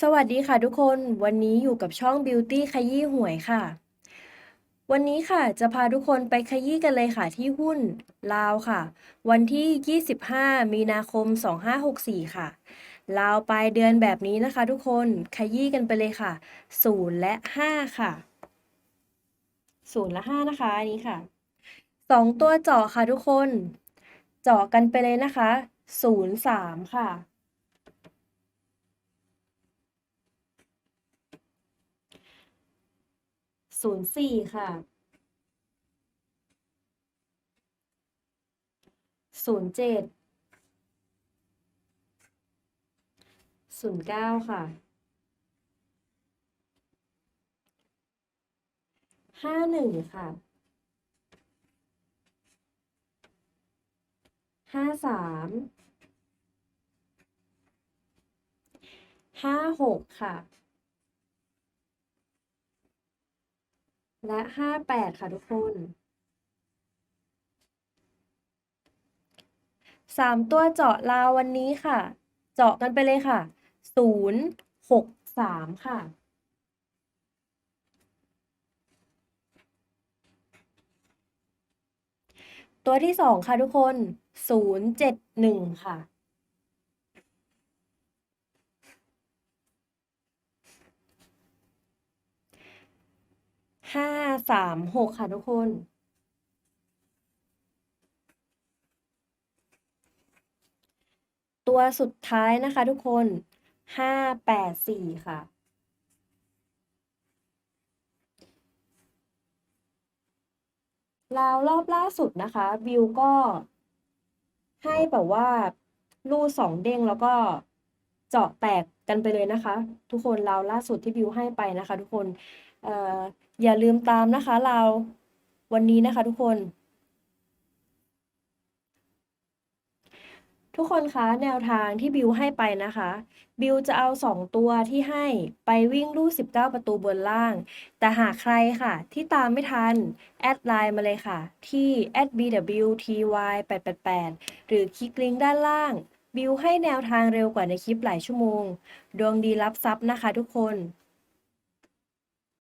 สวัสดีค่ะทุกคนวันนี้อยู่กับช่อง Beauty ขยี้หวยค่ะ วันนี้ค่ะจะพาทุกคนไปขยี้กันเลยค่ะที่หุ้นลาวค่ะ วันที่ 25 มีนาคม 2564 ค่ะลาวปลายเดือนแบบนี้นะคะ ทุกคนขยี้กันไปเลยค่ะ 0 และ 5 ค่ะ 0 และ 5 นะคะอันนี้ค่ะสองตัวเจาะค่ะทุกคน เจาะกันไปเลยนะคะ 0 3 ค่ะ ศูนย์สี่ค่ะศูนย์เจ็ดศูนย์เก้าค่ะห้าหนึ่งค่ะห้าสามห้าหกค่ะ และห้าแปดค่ะทุกคนสามตัวเจาะลาววันนี้ค่ะ เจาะกันไปเลยค่ะศูนย์หกสามค่ะตัวที่สองค่ะทุกคนศูนย์เจ็ดหนึ่งค่ะ ห้า สามหกค่ะทุกคน ตัวสุดท้ายนะคะทุกคนห้าแปดสี่ค่ะราวรอบล่าสุดนะคะ บิวก็ให้แบบว่ารูดสองเด้งแล้วก็เจาะแตกกันไปเลยนะคะ ทุกคนราวล่าสุดที่บิวให้ไปนะคะ ทุกคน อย่าลืมตามนะคะเราวันนี้นะคะทุกคน ทุกคนคะแนวทางที่บิวให้ไปนะคะ บิวจะเอา 2 ตัวที่ให้ไปวิ่งลูก19 ประตูบนล่าง แต่หากใครค่ะ ที่ตามไม่ทัน แอดไลน์มาเลยค่ะ ที่ @bwty888 หรือคลิกลิงก์ด้านล่างบิวให้แนวทางเร็วกว่าในคลิปหลายชั่วโมง ดวงดีรับทรัพย์นะคะทุกคน